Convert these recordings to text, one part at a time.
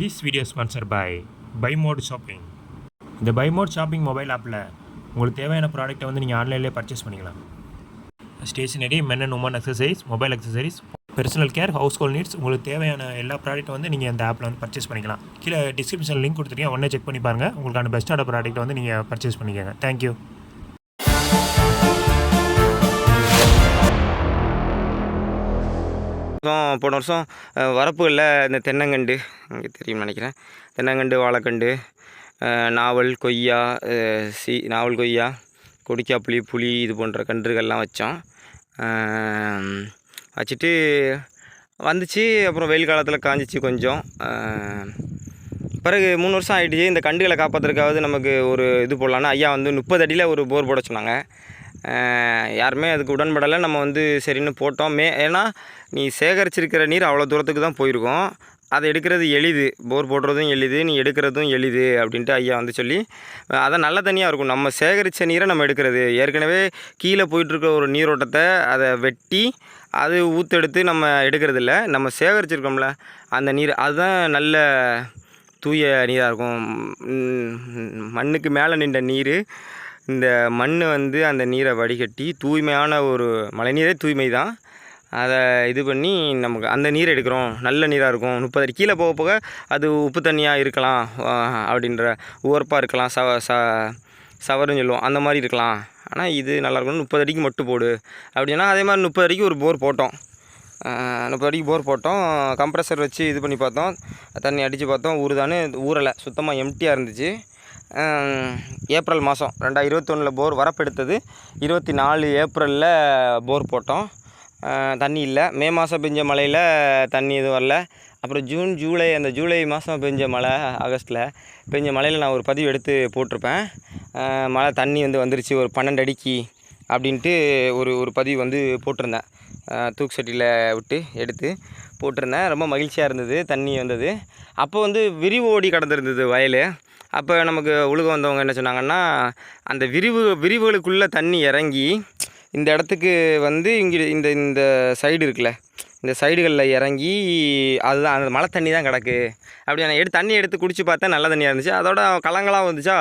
This video sponsor by bymod shopping இந்த by mode shopping mobile ஆப்பில் உங்களுக்கு தேவையான ப்ராடக்ட்டை வந்து நீங்கள் ஆன்லைன்லேயே பர்ச்சேஸ் பண்ணிக்கலாம். Stationery men and women accessories mobile accessories personal care household needs உங்களுக்கு தேவையான எல்லா ப்ராடக்ட்டும் வந்து நீங்கள் அந்த ஆப்பில் வந்து பர்ச்சேஸ் பண்ணிக்கலாம். கீழே டிஸ்கிரிப்ஷன் லிங்க் கொடுத்துருக்கேன். உடனே செக் பண்ணி பாருங்கள் உங்களுக்கான பெஸ்ட்டான ப்ராடக்ட்டை வந்து நீங்கள் பர்ச்சேஸ் பண்ணிக்கோங்க. தேங்க்யூ வருஷம் போன வருஷம் வரப்புகளில் இந்த தென்னங்கண்டு உங்களுக்கு தெரியும்னு நினைக்கிறேன். தென்னங்கண்டு வாழைக்கண்டு நாவல் கொய்யா சி நாவல் கொய்யா கொடிக்காப்புளி புளி புளி இது போன்ற கன்றுகள்லாம் வச்சோம். வச்சுட்டு வந்துச்சு. அப்புறம் வெயில் காலத்தில் காஞ்சிச்சு கொஞ்சம். பிறகு மூணு வருஷம் ஆகிடுச்சு இந்த கண்டுகளை காப்பாற்றுறதுக்காவது நமக்கு ஒரு இது போடலான்னு ஐயா வந்து முப்பது அடியில் ஒரு போர் போட சொன்னாங்க. யாருமே அதுக்கு உடன்படலை. நம்ம வந்து சரின்னு போட்டோம். மே ஏன்னா நீ சேகரிச்சிருக்கிற நீர் அவ்வளோ தூரத்துக்கு தான் போயிருக்கும். அதை எடுக்கிறது எளிது. போர் போடுறதும் எளிது. நீ எடுக்கிறதும் எளிது அப்படின்ட்டு ஐயா வந்து சொல்லி அதை நல்ல தண்ணியாக இருக்கும். நம்ம சேகரித்த நீரை நம்ம எடுக்கிறது. ஏற்கனவே கீழே போயிட்டுருக்க ஒரு நீரோட்டத்தை அதை வெட்டி அது ஊற்றெடுத்து நம்ம எடுக்கிறதில்ல. நம்ம சேகரிச்சிருக்கோம்ல அந்த நீர். அதுதான் நல்ல தூய நீராக இருக்கும். மண்ணுக்கு மேலே நின்ற நீர். இந்த மண் வந்து அந்த நீரை வடிகட்டி தூய்மையான ஒரு மழைநீரே தூய்மை தான். அதை இது பண்ணி நமக்கு அந்த நீர் எடுக்கிறோம். நல்ல நீராக இருக்கும். முப்பது அடி கீழே போக போக அது உப்பு தண்ணியாக இருக்கலாம். அப்படின்ற உவர்ப்பாக இருக்கலாம். ச ச சவருன்னு சொல்லுவோம். அந்த மாதிரி இருக்கலாம். ஆனால் இது நல்லாயிருக்கணும் முப்பது அடிக்கு மட்டும் போடு. அப்படின்னா அதே மாதிரி முப்பது அடிக்கு ஒரு போர் போட்டோம். முப்பது அடிக்கு போர் போட்டோம். கம்ப்ரஸர் வச்சு இது பண்ணி பார்த்தோம். தண்ணி அடித்து பார்த்தோம். ஊறுதான்னு ஊறலை. சுத்தமாக எம்டியாக இருந்துச்சு. ஏப்ரல் மாதம் ரெண்டாயிரம் இருபத்தொன்னில் போர் வரப்பெடுத்தது. இருபத்தி நாலு ஏப்ரலில் போர் போட்டோம். தண்ணி இல்லை. மே மாதம் பெஞ்ச மழையில் தண்ணி எதுவும் வரல. அப்புறம் ஜூன் ஜூலை அந்த ஜூலை மாதம் பெஞ்ச மழை ஆகஸ்ட்டில் பெஞ்ச மழையில் நான் ஒரு பதிவு எடுத்து போட்டிருப்பேன். மழை தண்ணி வந்து வந்துருச்சு ஒரு பன்னெண்டு அடிக்கு அப்படின்ட்டு ஒரு ஒரு பதிவு வந்து போட்டிருந்தேன். தூக்கு சட்டியில் விட்டு எடுத்து. போட்டிருந்தேன். ரொம்ப மகிழ்ச்சியாக இருந்தது. தண்ணி வந்தது. அப்போ வந்து விரிவு ஓடி கடந்திருந்தது வயல். அப்போ நமக்கு உழுக வந்தவங்க என்ன சொன்னாங்கன்னா அந்த விரிவு விரிவுகளுக்குள்ளே தண்ணி இறங்கி இந்த இடத்துக்கு வந்து இங்கே இந்த இந்த சைடு இருக்குல்ல இந்த சைடுகளில் இறங்கி அதுதான் அந்த மழை தண்ணி தான் கிடக்கு. அப்படி நான் எடுத்து தண்ணி எடுத்து குடிச்சு பார்த்தா நல்ல தண்ணியாக இருந்துச்சு. அதோட கலங்களாக வந்துச்சா?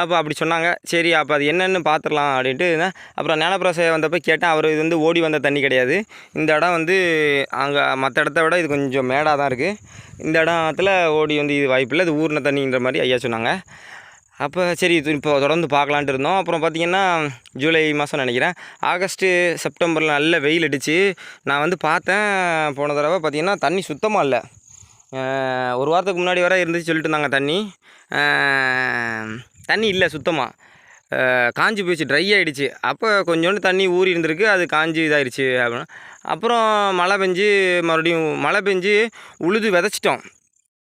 அப்போ அப்படி சொன்னாங்க. சரி அப்போ அது என்னென்னு பார்த்துடலாம் அப்படின்ட்டு அப்புறம் ஞானப்பிரசை வந்தப்போ கேட்டேன் அவர் இது வந்து ஓடி வந்த தண்ணி கிடையாது. இந்த இடம் வந்து அங்கே மற்ற இடத்த விட இது கொஞ்சம் மேடாக தான் இருக்குது இந்த இடத்துல ஓடி வந்து இது வாய்ப்பில்லை இது ஊர்ன தண்ணின்ற மாதிரி ஐயா சொன்னாங்க. அப்போ சரி இது இப்போ தொடர்ந்து பார்க்கலான்ட்டு இருந்தோம். அப்புறம் பார்த்திங்கன்னா ஜூலை மாதம் நினைக்கிறேன். ஆகஸ்ட்டு செப்டம்பரில் நல்ல வெயில் அடிச்சு நான் வந்து பார்த்தேன் போன தடவை பார்த்திங்கன்னா தண்ணி சுத்தமாக இல்லை. ஒரு வாரத்துக்கு முன்னாடி வர இருந்துச்சு சொல்லிட்டு இருந்தாங்க தண்ணி. தண்ணி இல்லை சுத்தமாக காஞ்சி போயிடுச்சு ட்ரை ஆகிடுச்சு அப்போ கொஞ்சோண்டு தண்ணி ஊறி இருந்திருக்கு அது காஞ்சி இதாகிடுச்சு அப்படின்னா அப்புறம் மழை பெஞ்சு மறுபடியும் மழை பெஞ்சு உழுது விதைச்சிட்டோம்.